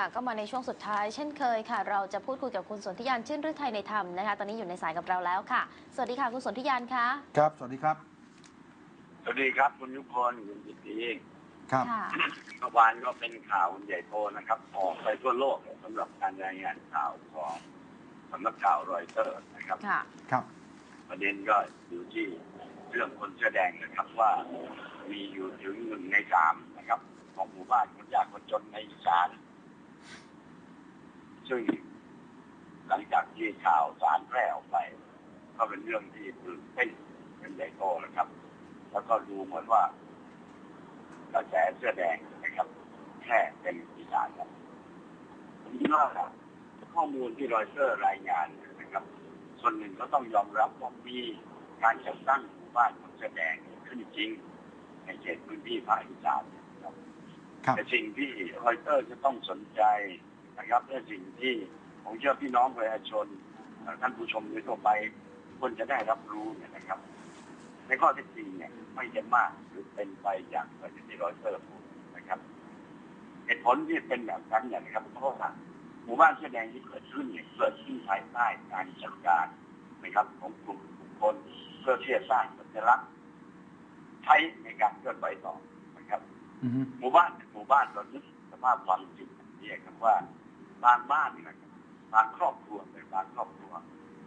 ค่ะก็มาในช่วงสุดท้ายเช่นเคยค่ะ เราจะพูดคุยกับคุณสนธิยานชื่นฤทัยในธรรมนะคะตอนนี้อยู่ในสายกับเราแล้วค่ะ สวัสดีค่ะคุณสนธิยานคะครับ สวัสดีครับ สวัสดีครับคุณยุพลคุณจิตติครับค่ะเมื่อวานก็เป็นข่าวใหญ่โตนะครับออกไปทั่วโลกสำหรับการรายงานข่าวของสำนักข่าวรอยเตอร์นะครับ ค่ะ ครับ ประเด็นก็อยู่ที่เรื่องคนเสื้อแดงนะครับว่ามีอยู่ถึงหนึ่งในสามนะครับ ของหมู่บ้านคนยากคนจนในอีสาน ซึ่งหลังจากที่ข่าวสารแพร่ออกไป ก็เป็นเรื่องที่ตื่นเต้นเป็นใหญ่โตนะครับ แล้วก็ดูเหมือนว่ากระแสเสื้อแดงนะครับแค่เป็นอีสานครับผมคิดว่าข้อมูลที่รอยเตอร์รายงานนะครับ ส่วนหนึ่งก็ต้องยอมรับว่ามีการจัดตั้งหมู่บ้านคนเสื้อแดงขึ้นจริงในเขตพื้นที่ภาคอีสานนะครับครับแต่สิ่งที่รอยเตอร์จะต้องสนใจ นะครับและสิ่งที่ผมเชื่อพี่น้องประชาชนเอ่อท่านผู้ชมโดยทั่วไปควรจะได้รับรู้เนี่ยนะครับ ในข้อเท็จจริงเนี่ยไม่จะมากหรือเป็นไปอย่างที่รอยเตอร์พูดนะครับเหตุผลที่เป็นแบบนั้นเนี่ยนะครับเพราะว่าหมู่บ้านเสื้อแดงที่เกิดขึ้นเนี่ยเกิดขึ้นภายใต้การจัดการนะครับ ของกลุ่มบุคคลเพื่อที่จะสร้างสัญลักษณ์ใช้ในการเคลื่อนไหวต่อนะครับอือฮึหมู่บ้านเป็นหมู่บ้านเรานึกสภาพความจริงเนี่ยครับว่า บางบ้านเนยนะครับบางครอบครัวเป็นบางครอบครัว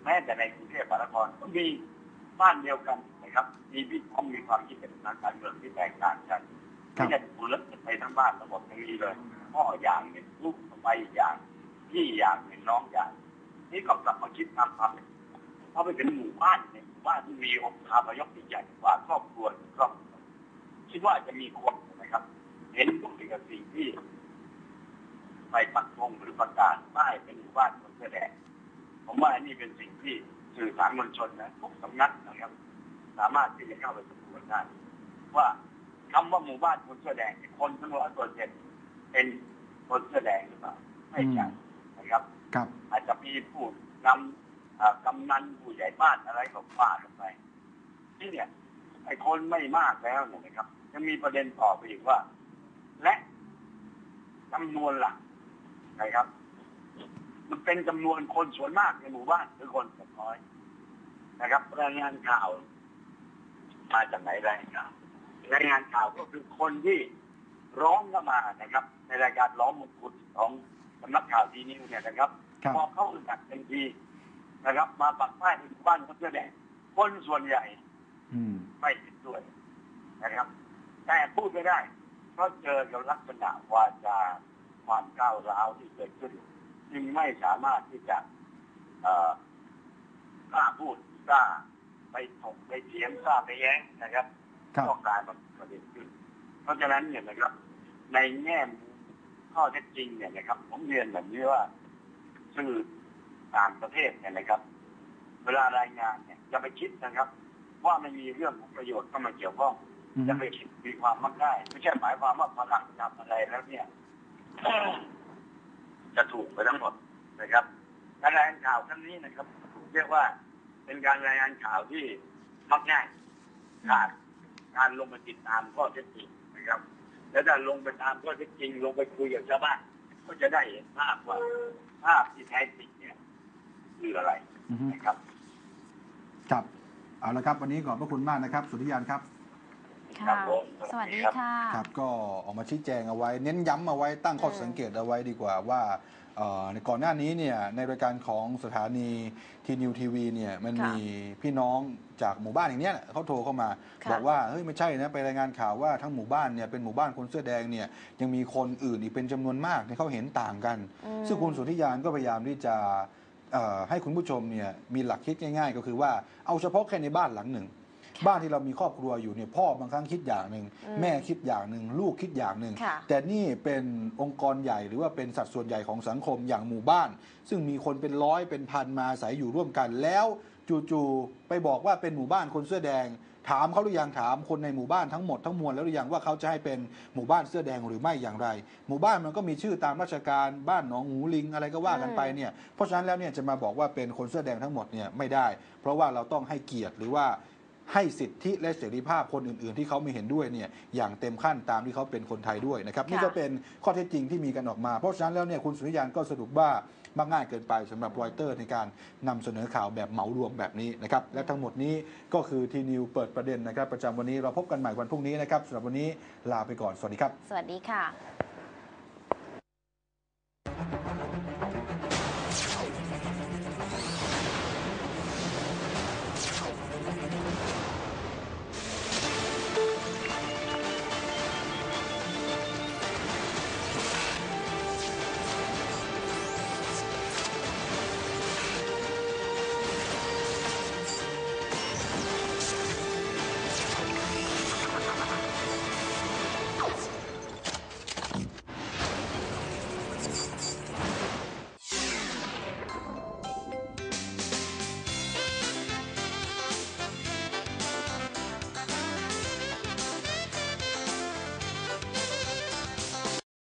แม้แต่ในกรุงเทพมหานครก็มีบ้านเดียวกันนะครับ มีพี่น้องมีความคิดเห็นทางการเมืองที่แตกต่างกันครัไม่บใช่เหมือนกันไปทั้งบ้านทั้งหมดทั้งนี้เลยพ่ออย่างหนึ่งลูกไปอย่างพี่อย่างหนึ่งน้องอย่าง นี่ก็กลับมาคิดตามความเป็นเพราะไปเป็นหมู่บ้านเนี่ยหมู่บ้านที่มีองค์คาพยพที่ใหญ่กว่าครอบครัวหนึ่งครอบครัวคิดว่าจะมีคนนะครับ เห็นพวกกับสิ่งที่ ไปปักธงหรือประกาศป้ายเป็นหมู่บ้านคนเสื้อแดงผมว่าอันนี้เป็นสิ่งที่สื่อสารมวลชนนะทุกสำนักนะครับ สามารถที่จะเข้าไปสำรวจได้ว่าคำว่าหมู่บ้านคนเสื้อแดงเนี่ยคนทั้งร้อยเปอร์เซ็นต์เป็นคนเสื้อแดงหรือเปล่าไม่ใช่นะครับ ครับ อาจจะมีผู้นำอ่ากำนันผู้ใหญ่บ้านอะไรก็ว่ากันไปที่เนี่ยไอ้คนไม่มากแล้วเนี่ยนะครับยังมีประเด็นต่อไปอีกว่า และจำนวนหลัก นะครับ มันเป็นจำนวนคนส่วนมากในหมู่บ้านหรือคนส่วนน้อยนะครับรายงานข่าว มาจากไหนรายงานรายงานข่าวก็คือคนที่ร้องเข้ามานะครับ ในรายการล้อมมงกุฎของสำนักข่าวดีนิวเนี่ยนะครับครับพอเข้าจัดเป็นทีนะครับ มาปักป้ายในหมู่บ้านคนเสื้อแดงคนส่วนใหญ่อืมไม่เห็นด้วยนะครับ แต่พูดไม่ได้เพราะเจอกับลักษณะวาจา ความก้าวร้าวที่เกิดขึ้น จึงไม่สามารถที่จะเอ่อกล้าพูดกล้าไปถกไปเถียงกล้าไปแย้งนะครับครับก็กลายมาเป็นประเด็นขึ้น เพราะฉะนั้นเนี่ยนะครับ ในแง่มุมข้อเท็จจริงเนี่ยนะครับ ผมเรียนแบบนี้ว่าสื่อต่างประเทศเนี่ยนะครับ เวลารายงานเนี่ยอย่าไปคิดนะครับ ว่ามันมีเรื่องของประโยชน์เข้ามาเกี่ยวข้องอือจะฮึไปคิดมีความมักได้ไม่ใช่หมายความว่าพลังทำอะไรแล้วเนี่ย จะถูกไปทั้งหมดนะครับการรายงานข่าวครั้งนี้นะครับเรียกว่าเป็นการรายงานข่าวที่มักง่ายขาดการลงไปติดตามข้อเท็จจริงนะครับ แล้วถ้าลงไปตามข้อเท็จจริง ลงไปคุยกับชาวบ้านก็จะได้เห็นภาพว่าภาพที่แท้จริงเนี่ยคืออะไรนะครับ ครับ เอาละครับ วันนี้ขอบพระคุณมากนะครับ สุธิยานครับ ครัค่ะบผมสวัสดีค่ะ ครับก็ออกมาชี้แจงเอาไว้ เน้นย้ำเอาไว้ตั้งข้ออืมสังเกตเอาไว้ดีกว่าว่าเอ่อในก่อนหน้านี้เนี่ยในรายการของสถานีทีนิวทีวีเนี่ยมันมีพี่น้องจากหมู่บ้านอย่างเนี้ยเขาโทรเข้ามา ค่ะบอกว่าเฮ้ยไม่ใช่นะไปรายงานข่าวว่าทั้งหมู่บ้านเนี่ยเป็นหมู่บ้านคนเสื้อแดงเนี่ยยังมีคนอื่นอีกเป็นจำนวนมากที่เขาเห็นต่างกัน อืม ซึ่งคุณสุทธิยานก็พยายามที่จะเอ่อให้คุณผู้ชมเนี่ยมีหลักคิดง่าย ๆ ก็คือว่าเอาเฉพาะแค่ในบ้านหลังหนึ่งค่ะ บ้านที่เรามีครอบครัวอยู่เนี่ยพ่อบางครั้งคิดอย่างหนึ่งอืมแม่คิดอย่างหนึ่งลูกคิดอย่างหนึ่งค่ะ แต่นี่เป็นองค์กรใหญ่หรือว่าเป็นสัดส่วนใหญ่ของสังคมอย่างหมู่บ้าน ซึ่งมีคนเป็นร้อยเป็นพันมาอาศัยอยู่ร่วมกันแล้วจู่ๆไปบอกว่าเป็นหมู่บ้านคนเสื้อแดง ถามเขาหรือยังถามคนในหมู่บ้านทั้งหมดทั้งมวลแล้วหรือยังว่าเขาจะให้เป็นหมู่บ้านเสื้อแดงหรือไม่อย่างไร หมู่บ้านมันก็มีชื่อตามราชการบ้านหนองหูลิงอะไรก็ว่ากันไปเนี่ยเพราะฉะนั้นแล้วเนี่ยจะมาบอกว่าเป็นคนเสื้อแดงทั้งหมดเนี่ยไม่ได้ เพราะว่าเราต้องให้เกียรติหรือว่า ให้สิทธิและเสรีภาพคนอื่น ๆ ที่เขาไม่เห็นด้วยเนี่ยอย่างเต็มขั้นตามที่เขาเป็นคนไทยด้วยนะครับค่ะนี่ก็เป็นข้อเท็จจริงที่มีกันออกมา เพราะฉะนั้นแล้วเนี่ยคุณสุริยานก็สรุปว่ามักง่ายเกินไปสำหรับรอยเตอร์ในการนำเสนอข่าวแบบเหมารวมแบบนี้นะครับและทั้งหมดนี้ก็คือทีนิวเปิดประเด็นนะครับ ประจำวันนี้เราพบกันใหม่วันพรุ่งนี้นะครับสำหรับวันนี้ลาไปก่อนสวัสดีครับ สวัสดีค่ะ